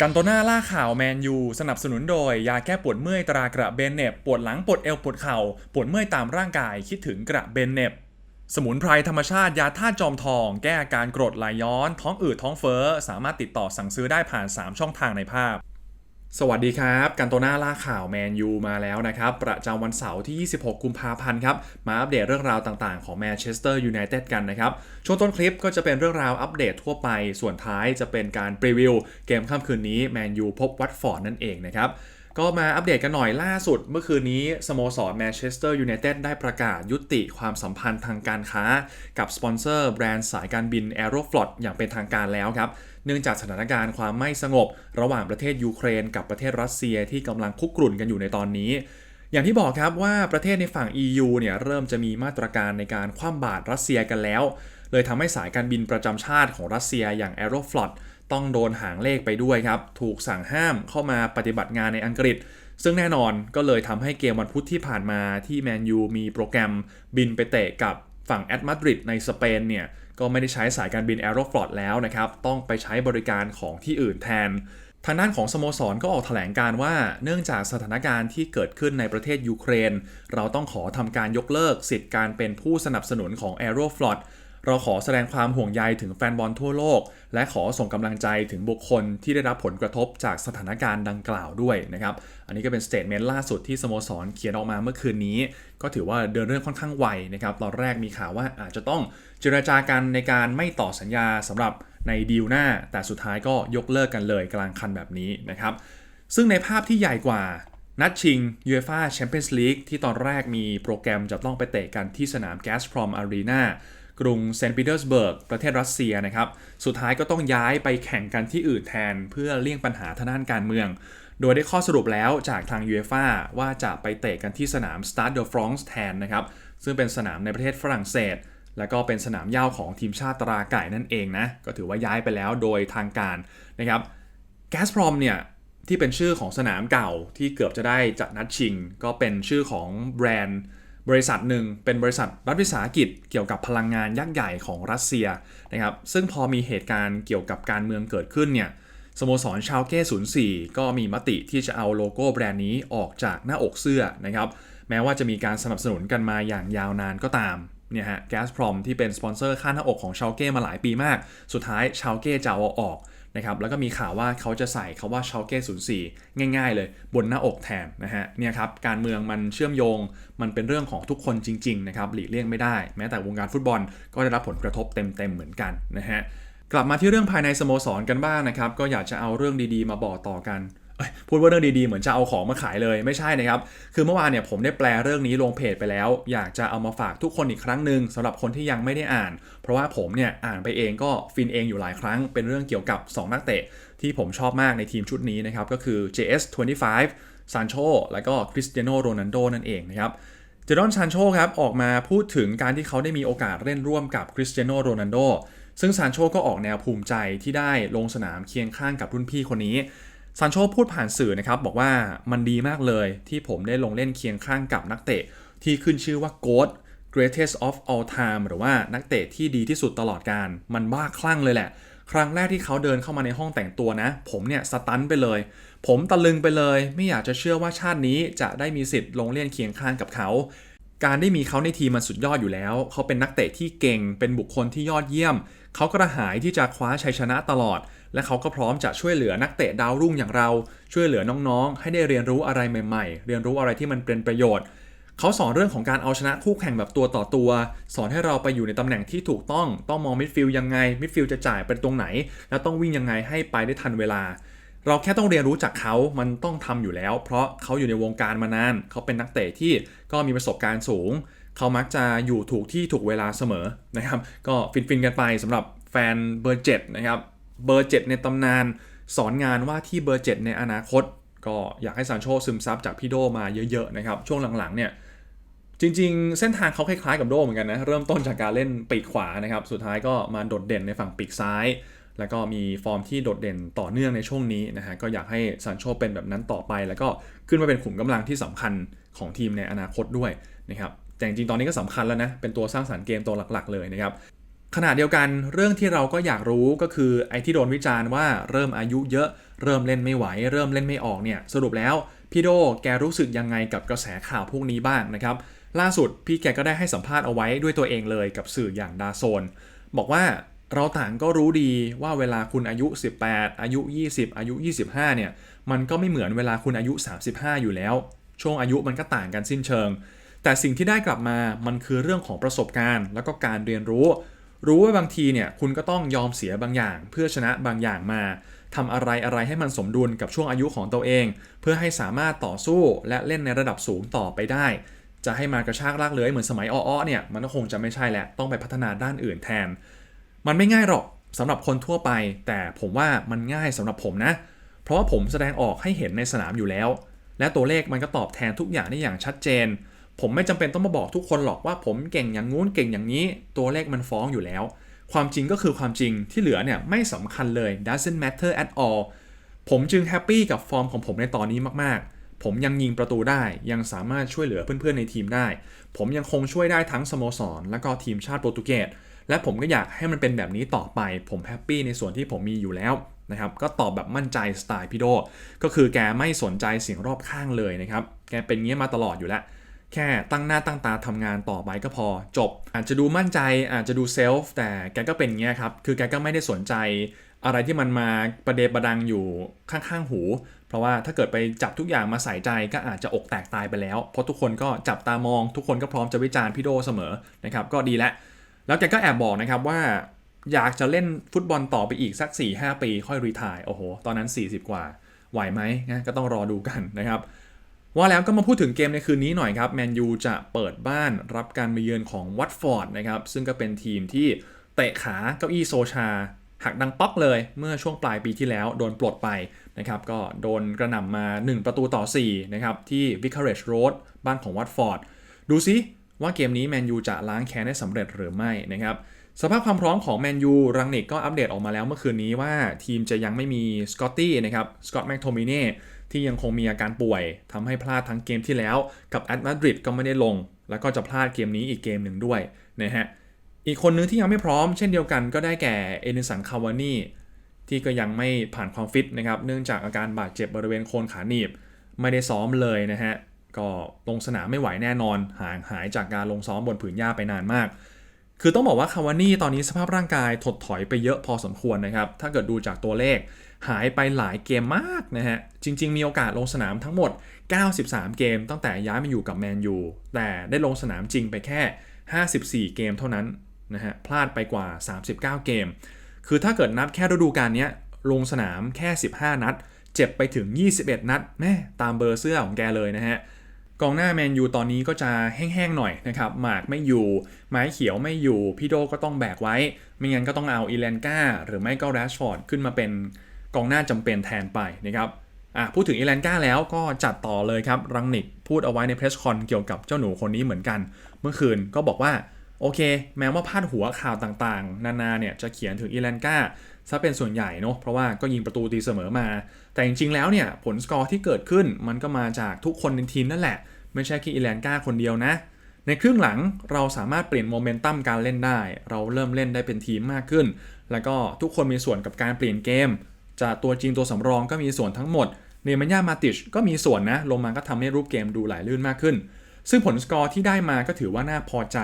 กันโตนาล่าข่าวแมนยูสนับสนุนโดย ยาแก้ปวดเมื่อยตรากระเบนเน็บปวดหลังปวดเอวปวดเข่า ปวดเมื่อยตามร่างกายคิดถึงกระเบนเน็บสมุนไพรธรรมชาติยาธาตุจอมทอง แก้อาการกรดไหลย้อน ท้องอืดท้องเฟ้อ สามารถติดต่อสั่งซื้อได้ผ่าน 3 ช่องทางในภาพ สวัสดีครับ กันโตนาล่าข่าวแมนยูมาแล้วนะครับ ประจำวันเสาร์ที่ 26 กุมภาพันธ์ครับ มาอัปเดตเรื่องราวต่างๆของแมนเชสเตอร์ยูไนเต็ดกันนะครับ ช่วงต้นคลิปก็จะเป็นเรื่องราวอัปเดตทั่วไป ส่วนท้ายจะเป็นการรีวิว เกมค่ำคืนนี้แมนยูพบวัตฟอร์ดนั่นเองนะครับ ก็มาอัปเดตกันหน่อยล่าสุด เมื่อคืนนี้สโมสรแมนเชสเตอร์ยูไนเต็ดได้ประกาศยุติความสัมพันธ์ทางการค้า กับสปอนเซอร์แบรนด์สายการบิน Aeroflot อย่างเป็นทางการแล้วครับ เนื่องจากสถานการณ์ความไม่สงบ ระหว่างประเทศยูเครน กับประเทศรัสเซียที่กำลังคุกรุ่นกันอยู่ในตอนนี้ อย่างที่บอกครับว่าประเทศในฝั่ง EU เนี่ยเริ่มจะมีมาตรการในการคว่ำบาตรรัสเซียกันแล้ว เลยทำให้สายการบินประจำชาติของรัสเซียอย่าง Aeroflot ต้องโดนหางเลขไปด้วยครับ ถูกสั่งห้ามเข้ามาปฏิบัติงานในอังกฤษ ซึ่งแน่นอนก็เลยทำให้เกมวันพุธที่ผ่านมาที่แมนยูมีโปรแกรมบินไปเตะกับฝั่งแอตมาดริดในสเปนเนี่ยก็ไม่ได้ใช้สายการบิน Aeroflot แล้วนะครับ ต้องไปใช้บริการของที่อื่นแทน ทางด้านของสโมสรก็ออกแถลงการว่า เนื่องจากสถานการณ์ที่เกิดขึ้นในประเทศยูเครน เราต้องขอทำการยกเลิกสิทธิ์การเป็นผู้สนับสนุนของ Aeroflot เราขอแสดงความห่วงใยถึงแฟนบอลทั่วโลก และขอส่งกำลังใจถึงบุคคลที่ได้รับผลกระทบจากสถานการณ์ดังกล่าวด้วยนะครับ อันนี้ก็เป็นสเตทเมนต์ล่าสุดที่สโมสรเขียนออกมาเมื่อคืนนี้ ก็ถือว่าเดินเรื่องค่อนข้างไวนะครับ ตอนแรกมีข่าวว่าอาจจะต้องเจรจากันในการไม่ต่อสัญญาสำหรับในดีลหน้า แต่สุดท้ายก็ยกเลิกกันเลยกลางคันแบบนี้นะครับ ซึ่งในภาพที่ใหญ่กว่านัดชิง UEFA Champions League ที่ตอนแรกมีโปรแกรมจะต้องไปเตะกันที่สนาม Gazprom Arena กรุงเซนต์ปีเตอร์สเบิร์กประเทศรัสเซียนะครับ สุดท้ายก็ต้องย้ายไปแข่งกันที่อื่นแทนเพื่อเลี่ยงปัญหาทางด้านการเมือง โดยได้ข้อสรุปแล้วจากทาง UEFA ว่าจะไปเตะกันที่สนาม Stade de France แทนนะครับ ซึ่งเป็นสนามในประเทศฝรั่งเศส แล้วก็เป็นสนามย่าของทีมชาติตราไก่นั่นเองนะ ก็ถือว่าย้ายไปแล้วโดยทางการนะครับ g a s p r o m เนี่ยที่เป็นชื่อของสนามเก่าที่เกือบจะได้จัดนัดชิง ก็เป็นชื่อของแบรนด์ บริษัทหนึ่งเป็นบริษัทรัฐวิสาหกิจเกี่ยวกับพลังงานยักษ์ใหญ่ของรัสเซียนะครับซึ่งพอมีเหตุการณ์เกี่ยวกับการเมืองเกิดขึ้นเนี่ยสโมสรชาวเก้04 ก็มีมติที่จะเอาโลโก้แบรนด์นี้ออกจากหน้าอกเสื้อนะครับแม้ว่าจะมีการสนับสนุนกันมาอย่างยาวนานก็ตามเนี่ยฮะแกสพรอมที่เป็นสปอนเซอร์ค่าหน้าอกของชาวเก้มาหลายปีมาก สุดท้ายชาวเก้จะเอาออก นะครับแล้วก็มีข่าวว่าเขาจะใส่คาว่าชาเก้04 ง่าย ๆ เลยบนหน้าอกแทนนะฮะเนี่ยครับการเมืองมันเชื่อมโยง มันเป็นเรื่องของทุกคนจริงๆนะครับหลีกเลี่ยงไม่ได้ แม้แต่วงการฟุตบอลก็ได้รับผลกระทบเต็มๆเหมือนกันนะฮะกลับมาที่เรื่องภายในสโมสรกันบ้างนะครับก็อยากจะเอาเรื่องดีๆ มาบอกต่อกัน พูดว่าเรื่องดีๆ เหมือนจะเอาของมาขายเลยไม่ใช่นะครับ คือเมื่อวานเนี่ยผมได้แปลเรื่องนี้ลงเพจไปแล้ว อยากจะเอามาฝากทุกคนอีกครั้งหนึ่งสำหรับคนที่ยังไม่ได้อ่าน เพราะว่าผมเนี่ยอ่านไปเองก็ฟินเองอยู่หลายครั้ง เป็นเรื่องเกี่ยวกับ 2 นักเตะ ที่ผมชอบมากในทีมชุดนี้นะครับ ก็คือ JS25 ซานโชและก็คริสเตียโนโรนัลโดนั่นเองนะครับเจดอนซานโชครับออกมาพูดถึงการที่เขาได้มีโอกาสเล่นร่วมกับคริสเตียโนโรนัลโดซึ่งซานโชก็ออกแนวภูมิใจที่ได้ลงสนามเคียงข้างกับรุ่นพี่คนนี้ ซานโชพูดผ่านสื่อนะครับบอกว่ามันดีมากเลยที่ผมได้ลงเล่นเคียงข้างกับนักเตะ ที่ขึ้นชื่อว่าโกด greatest of all time หรือว่านักเตะที่ดีที่สุดตลอดการ มันบ้าคลั่งเลยแหละ ครั้งแรกที่เขาเดินเข้ามาในห้องแต่งตัวนะ ผมเนี่ยสตันไปเลย ผมตะลึงไปเลย ไม่อยากจะเชื่อว่าชาตินี้จะได้มีสิทธิ์ลงเล่นเคียงข้างกับเขา การได้มีเขาในทีมมันสุดยอดอยู่แล้ว เขาเป็นนักเตะที่เก่ง เป็นบุคคลที่ยอดเยี่ยม เขากระหายที่จะคว้าชัยชนะตลอด และเขาก็พร้อมจะช่วยเหลือนักเตะดาวรุ่งอย่างเราช่วยเหลือน้องๆ ให้ได้เรียนรู้อะไรใหม่ ๆ เรียนรู้อะไรที่มันเป็นประโยชน์ เขาสอนเรื่องของการเอาชนะคู่แข่งแบบตัวต่อตัว สอนให้เราไปอยู่ในตำแหน่งที่ถูกต้องต้องมองมิดฟิลด์ยังไงมิดฟิลด์จะจ่ายเป็นตรงไหน แล้วต้องวิ่งยังไงให้ไปได้ทันเวลา เราแค่ต้องเรียนรู้จากเขา มันต้องทำอยู่แล้ว เพราะเขาอยู่ในวงการมานาน เขาเป็นนักเตะที่ก็มีประสบการณ์สูง เขามักจะอยู่ถูกที่ถูกเวลาเสมอนะครับ ก็ฟินๆกันไปสำหรับแฟนเบอร์เจ็ดนะครับ เบอร์เจ็ดในตำนาน สอนงานว่าที่เบอร์เจ็ดในอนาคต ก็อยากให้ซานโชซึมซับจากพี่โดมาเยอะๆนะครับช่วงหลังๆเนี่ยจริงๆ เส้นทางเขาคล้ายๆกับโดเหมือนกันนะ เริ่มต้นจากการเล่นปีกขวานะครับ สุดท้ายก็มาโดดเด่นในฝั่งปีกซ้าย แล้วก็มีฟอร์มที่โดดเด่นต่อเนื่องในช่วงนี้นะฮะ ก็อยากให้ซานโชเป็นแบบนั้นต่อไป แล้วก็ขึ้นมาเป็นขุมกำลังที่สำคัญของทีมในอนาคตด้วยนะครับ แต่จริงๆ ตอนนี้ก็สำคัญแล้วนะ เป็นตัวสร้างสรรค์เกมตัวหลักๆ เลยนะครับ ขณะเดียวกันเรื่องที่เราก็อยากรู้ก็คือไอ้ที่โดนวิจารณ์ว่าเริ่มอายุเยอะเริ่มเล่นไม่ไหว เริ่มเล่นไม่ออกเนี่ยสรุปแล้วพี่โดแกรู้สึกยังไงกับกระแสข่าวพวกนี้บ้างนะครับล่าสุดพี่แกก็ได้ให้สัมภาษณ์เอาไว้ด้วยตัวเองเลยกับสื่ออย่างดาโซน บอกว่าเราต่างก็รู้ดีว่าเวลาคุณอายุ 18 อายุ 20 อายุ 25 เนี่ย มันก็ไม่เหมือนเวลาคุณอายุ 35 อยู่แล้ว ช่วงอายุมันก็ต่างกันสิ้นเชิง แต่สิ่งที่ได้กลับมามันคือเรื่องของประสบการณ์ แล้วก็การเรียนรู้ รู้ว่าบางทีเนี่ยคุณก็ต้องยอมเสียบางอย่าง เพื่อชนะบางอย่างมาทำอะไรอะไรให้มันสมดุลกับช่วงอายุของตัวเอง เพื่อให้สามารถต่อสู้และเล่นในระดับสูงต่อไปได้ จะให้มากระชากลากเลื้อยเหมือนสมัยอ้อๆเนี่ยมันก็คงจะไม่ใช่แหละต้องไปพัฒนาด้านอื่นแทน มันไม่ง่ายหรอกสำหรับคนทั่วไป แต่ผมว่ามันง่ายสำหรับผมนะ เพราะว่าผมแสดงออกให้เห็นในสนามอยู่แล้ว และตัวเลขมันก็ตอบแทนทุกอย่างได้อย่างชัดเจน ผมไม่จำเป็นต้องมาบอกทุกคนหรอกว่าผมเก่งอย่างงู้นเก่งอย่างนี้ ตัวเลขมันฟ้องอยู่แล้ว ความจริงก็คือความจริงที่เหลือเนี่ยไม่สำคัญเลย doesn't matter at all ผมจึงแฮปปี้กับฟอร์มของผมในตอนนี้มากๆ ผมยังยิงประตูได้ ยังสามารถช่วยเหลือเพื่อนๆในทีมได้ ผมยังคงช่วยได้ทั้งสโมสร และก็ทีมชาติโปรตุเกส และผมก็อยากให้มันเป็นแบบนี้ต่อไป ผมแฮปปี้ในส่วนที่ผมมีอยู่แล้วนะครับ ก็ตอบแบบมั่นใจสไตล์พี่โด ก็คือแกไม่สนใจเสียงรอบข้างเลยนะครับ แกเป็นเงี้ยมาตลอดอยู่แล้ว แค่ตั้งหน้าตั้งตาทำงานต่อไปก็พอจบ อาจจะดูมั่นใจอาจจะดูเซลฟ์แต่แกก็เป็นเงี้ยครับ คือแกก็ไม่ได้สนใจอะไรที่มันมาประเดประดังอยู่ข้างๆหู เพราะว่าถ้าเกิดไปจับทุกอย่างมาใส่ใจก็อาจจะอกแตกตายไปแล้ว เพราะทุกคนก็จับตามอง ทุกคนก็พร้อมจะวิจารณ์พี่โดเสมอนะครับก็ดีแล้วแล้วแกก็แอบบอกนะครับว่าอยากจะเล่นฟุตบอลต่อไปอีกสัก 4-5 ปีค่อยรีทายโอ้โห ตอนนั้น 40 กว่า ไหวไหมนะก็ต้องรอดูกันนะครับ ว่าแล้วก็มาพูดถึงเกมในคืนนี้หน่อยครับแมนยูจะเปิดบ้านรับการมาเยือนของวัตฟอร์ดนะครับซึ่งก็เป็นทีมที่เตะขาเก้าอี้โซชาหักดังป๊อกเลยเมื่อช่วงปลายปีที่แล้วโดนปลดไปนะครับก็โดนกระหน่ำมา 1 ประตูต่อ4นะครับที่ Vicarage Road บ้านของวัตฟอร์ดดูซิว่าเกมนี้แมนยูจะล้างแค้นได้สำเร็จหรือไม่นะครับสภาพความพร้อมของแมนยูรังนิกก็อัปเดตออกมาแล้วเมื่อคืนนี้ว่าทีมจะยังไม่มีสกอตตี้นะครับสกอตแมคโทมิเน่ ที่ยังคงมีอาการป่วยทำให้พลาดทั้งเกมที่แล้ว กับแอตมาดริดก็ไม่ได้ลง แล้วก็จะพลาดเกมนี้อีกเกมหนึ่งด้วยนะฮะอีกคนนึงที่ยังไม่พร้อมเช่นเดียวกันก็ได้แก่เอเนสันคาวานีที่ก็ยังไม่ผ่านความฟิตนะครับ เนื่องจากอาการบาดเจ็บบริเวณโคนขาหนีบ ไม่ได้ซ้อมเลยนะฮะ ก็ลงสนามไม่ไหวแน่นอน ห่างหายจากการลงซ้อมบนผืนหญ้าไปนานมาก คือต้องบอกว่าคาวานี่ตอนนี้สภาพร่างกายถดถอยไปเยอะพอสมควรนะครับ ถ้าเกิดดูจากตัวเลข หายไปหลายเกมมากนะฮะ จริง ๆ มีโอกาสลงสนามทั้งหมด 93 เกม ตั้งแต่ย้ายมาอยู่กับแมนยู แต่ได้ลงสนามจริงไปแค่ 54 เกมเท่านั้นนะฮะ พลาดไปกว่า 39 เกม คือถ้าเกิดนับแค่ฤดูกาลนี้ลงสนามแค่ 15 นัด เจ็บไปถึง 21 นัดแม่ตามเบอร์เสื้อของแกเลยนะฮะกองหน้าแมนยูตอนนี้ก็จะแห้งๆหน่อยนะครับ หมากไม่อยู่ ไม้เขียวไม่อยู่ พี่โดก็ต้องแบกไว้ ไม่งั้นก็ต้องเอาอีแลนกาหรือไม่ก็แรชฟอร์ดขึ้นมาเป็น กองหน้าจำเป็นแทนไปนะครับอะพูดถึงอีแลนกาแล้วก็จัดต่อเลยครับรังนิกพูดเอาไว้ในเพรสคอนเกี่ยวกับเจ้าหนูคนนี้เหมือนกัน เมื่อคืนก็บอกว่าโอเค แม้ว่าพาดหัวข่าวต่างๆ นานาเนี่ยจะเขียนถึงอีแลนกาซะเป็นส่วนใหญ่เนาะเพราะว่าก็ยิงประตูตีเสมอมา แต่จริงๆแล้วเนี่ยผลสกอร์ที่เกิดขึ้นมันก็มาจากทุกคนในทีมนั่นแหละ ไม่ใช่แค่อีแลนกาคนเดียวนะ ในครึ่งหลังเราสามารถเปลี่ยนโมเมนตัมการเล่นได้ เราเริ่มเล่นได้เป็นทีมมากขึ้น แล้วก็ทุกคนมีส่วนกับการเปลี่ยนเกม จากตัวจริงตัวสำรองก็มีส่วนทั้งหมด เนมันยามาติชก็มีส่วนนะ ลงมาก็ทำให้รูปเกมดูไหลลื่นมากขึ้น ซึ่งผลสกอร์ที่ได้มาก็ถือว่าน่าพอใจ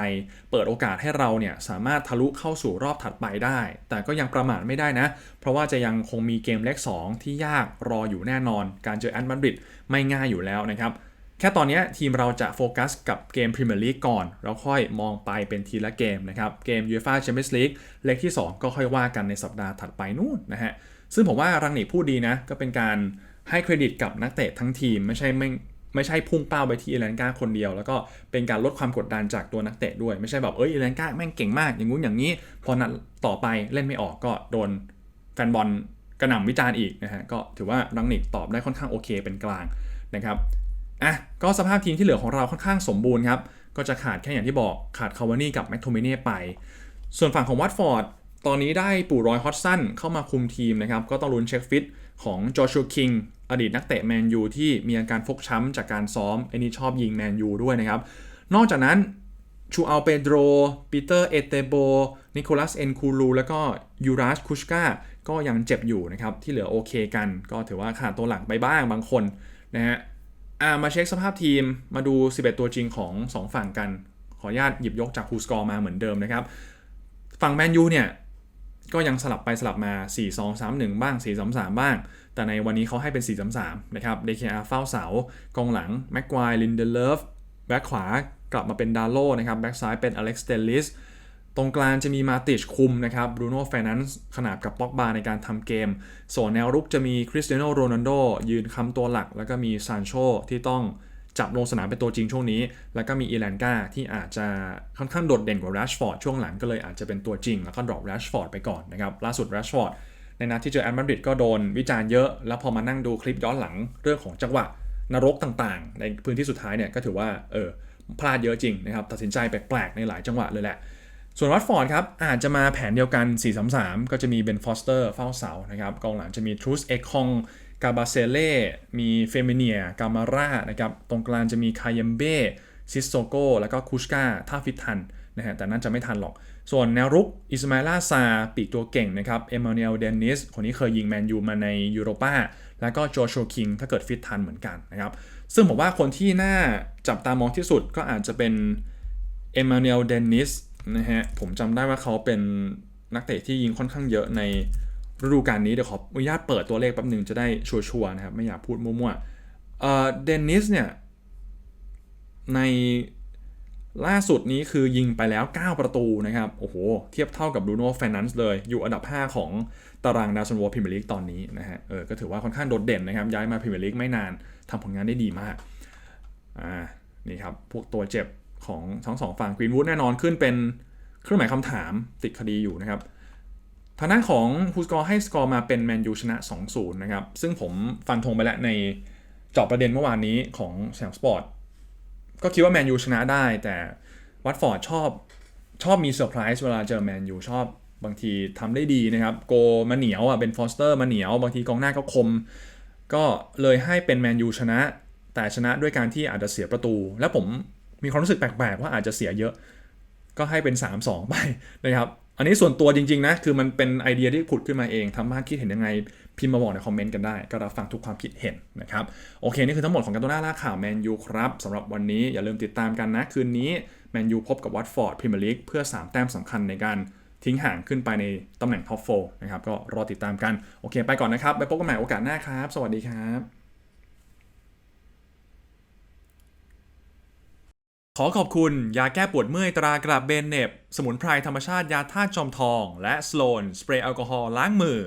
เปิดโอกาสให้เราเนี่ยสามารถทะลุเข้าสู่รอบถัดไปได้ แต่ก็ยังประมาทไม่ได้นะ เพราะว่าจะยังคงมีเกมเล็ก2ที่ยากรออยู่แน่นอน การเจอแอตมาดริดไม่ง่ายอยู่แล้วนะครับแค่ตอนนี้ทีมเราจะโฟกัสกับเกมพรีเมียร์ลีกก่อน แล้วค่อยมองไปเป็นทีละเกมนะครับ เกมยูฟ่าแชมเปี้ยนส์ลีกเล็กที่ 2 ก็ค่อยว่ากันในสัปดาห์ถัดไปนู่นนะฮะ ซึ่งผมว่ารังนิกพูดดีนะ ก็เป็นการให้เครดิตกับนักเตะทั้งทีมไม่ใช่ไม่ไม่ใช่พุ่งเป้าไปที่เอเลนกาคนเดียว แล้วก็เป็นการลดความกดดันจากตัวนักเตะด้วย ไม่ใช่แบบเอ้ยเอเลนกาแม่งเก่งมากอย่างงู้นอย่างนี้ พอนัดต่อไปเล่นไม่ออกก็โดนแฟนบอลกระหน่ำวิจารณ์อีกนะฮะก็ถือว่ารังนิกตอบได้ค่อนข้างโอเคเป็นกลางนะครับอะก็สภาพทีมที่เหลือของเราค่อนข้างสมบูรณ์ครับก็จะขาดแค่อย่างที่บอกขาดคาวานี่กับแมคโทมิเน่ไป ส่วนฝั่งของวัตฟอร์ด ตอนนี้ได้ปู่รอยฮอตสันเข้ามาคุมทีมนะครับ ก็ต้องลุ้นเช็คฟิตของจอชัวคิงอดีตนักเตะแมนยูที่มีอาการฟกช้ำจากการซ้อมไอ้นี่ชอบยิงแมนยูด้วยนะครับ นอกจากนั้นชูอัลเปโดรปีเตอร์เอเตโบนิโคลัสเอ็นคูลูแล้วก็ยูราชคุชกาก็ยังเจ็บอยู่นะครับ ที่เหลือโอเคกัน ก็ถือว่าขาดตัวหลักไปบ้างบางคนนะฮะมาเช็คสภาพทีมมาดู 11 ตัวจริงของ 2 ฝั่งกัน ขออนุญาตหยิบยกจากฮูสกอร์มาเหมือนเดิมนะครับ ฝั่งแมนยูเนี่ย ก็ยังสลับไปสลับมา 4 2 3 1 บ้าง 4 3 3 บ้าง แต่ในวันนี้เขาให้เป็น 4 3 3 นะครับ DKR เฝ้าเสากองหลังแม็กควายลินเดเลฟแบ็คขวากลับมาเป็นดาโลนะครับแบ็คซ้ายเป็นอเล็กซ์เดลิสตรงกลางจะมีมาติชคุมนะครับบรูโน่เฟนันซ์ขนาบกับป็อกบาในการทำเกม ส่วนแนวรุกจะมีคริสเตียโนโรนัลโดยืนคำตัวหลัก แล้วก็มีซานโชที่ต้อง จับลงสนามเป็นตัวจริงช่วงนี้ แล้วก็มีอีแลนกาที่อาจจะค่อนข้างโดดเด่นกว่าแรชฟอร์ดช่วงหลังก็เลยอาจจะเป็นตัวจริง แล้วก็ดรอปแรชฟอร์ดไปก่อนนะครับล่าสุดแรชฟอร์ดในนัดที่เจอแอตมาดริดก็โดนวิจารณ์เยอะ แล้วพอมานั่งดูคลิปย้อนหลังเรื่องของจังหวะนรกต่างๆ ในพื้นที่สุดท้ายเนี่ยก็ถือว่าเออพลาดเยอะจริงนะครับตัดสินใจแปลกๆในหลายจังหวะเลยแหละส่วนวัตฟอร์ดครับอาจจะมาแผนเดียวกัน 4-3-3 ก็จะมีเบนฟอสเตอร์เฝ้าเสานะครับกองหลังจะมีทรูสเอ็กคอง กาบาเซเล่ มีเฟมิเนีย กามาร่านะครับ ตรงกลางจะมีคายมเบ้ซิสโซโกแล้วก็คูชกาถ้าฟิตทันนะฮะแต่น่าจะไม่ทันหรอก ส่วนแนวรุกอิสมาลาซา ปีกตัวเก่งนะครับ เอมานูเอลเดนิส คนนี้เคยยิงแมนยูมาในยูโรปาแล้วก็โจชัวคิง ถ้าเกิดฟิตทันเหมือนกันนะครับ ซึ่งผมว่าคนที่น่าจับตามองที่สุดก็อาจจะเป็นเอมานูเอลเดนิสนะฮะ ผมจำได้ว่าเขาเป็นนักเตะที่ยิงค่อนข้างเยอะใน ฤดูกาลนี้เดี๋ยวขออนุญาตเปิดตัวเลขแป๊บหนึ่งจะได้ชัวร์ๆนะครับ ไม่อยากพูดมั่วๆเอ่อเดนนิสเนี่ย ในล่าสุดนี้คือยิงไปแล้ว 9 ประตูนะครับ โอ้โห เทียบเท่ากับบรูโน่ f ฟ r น a นซ์เลย อยู่อันดับ 5 ของตารางดาวซันวอลพรีเมียร์ลีกตอนนี้นะฮะ เออ ก็ถือว่าค่อนข้างโดดเด่นนะครับ ย้ายมาพรีเมียร์ลีกไม่นานทำผลงานได้ดีมาก อ่า นี่ครับ พวกตัวเจ็บของทั้งสองฝั่งกรีนวูดแน่นอนขึ้นเป็นเครื่องหมายคำถามติดคดีอยู่นะครับ ทางด้านของฮูสกอร์ให้สกอร์มาเป็นแมนยูชนะ 2-0 นะครับ ซึ่งผมฟันธงไปแล้วในจอบประเด็นเมื่อวานนี้ของแซมสปอร์ตก็คิดว่าแมนยูชนะได้ แต่วัตฟอร์ดชอบชอบมีเซอร์ไพรส์เวลาเจอแมนยูชอบบางทีทำได้ดีนะครับ โกมาเหนียวอะเป็นฟอสเตอร์มาเหนียว บางทีกองหน้าก็คม ก็เลยให้เป็นแมนยูชนะ แต่ชนะด้วยการที่อาจจะเสียประตู แล้วผมมีความรู้สึกแปลกๆ ว่าอาจจะเสียเยอะ ก็ให้เป็น 3-2 ไปนะครับ อันนี้ส่วนตัวจริง ๆ นะ คือมันเป็นไอเดียที่ผุดขึ้นมาเองทำให้คิดเห็นยังไง พิมพ์มาบอกในคอมเมนต์กันได้ ก็รับฟังทุกความคิดเห็นนะครับ โอเค นี่คือทั้งหมดของการตัวหน้าล่าข่าวแมนยูครับสำหรับวันนี้อย่าลืมติดตามกันนะ คืนนี้แมนยูพบกับวัตฟอร์ดพรีเมียร์ลีกเพื่อ 3 แต้มสำคัญในการทิ้งห่างขึ้นไปในตำแหน่งท็อปโฟนะครับ ก็รอติดตามกัน โอเค ไปก่อนนะครับ ไปพบกันใหม่โอกาสหน้าครับ สวัสดีครับ ขอขอบคุณ ยาแก้ปวดเมื่อยตรากระเบนเน็บ สมุนไพรธรรมชาติยาธาตุจอมทอง และสโลน สเปรย์แอลกอฮอล์ล้างมือ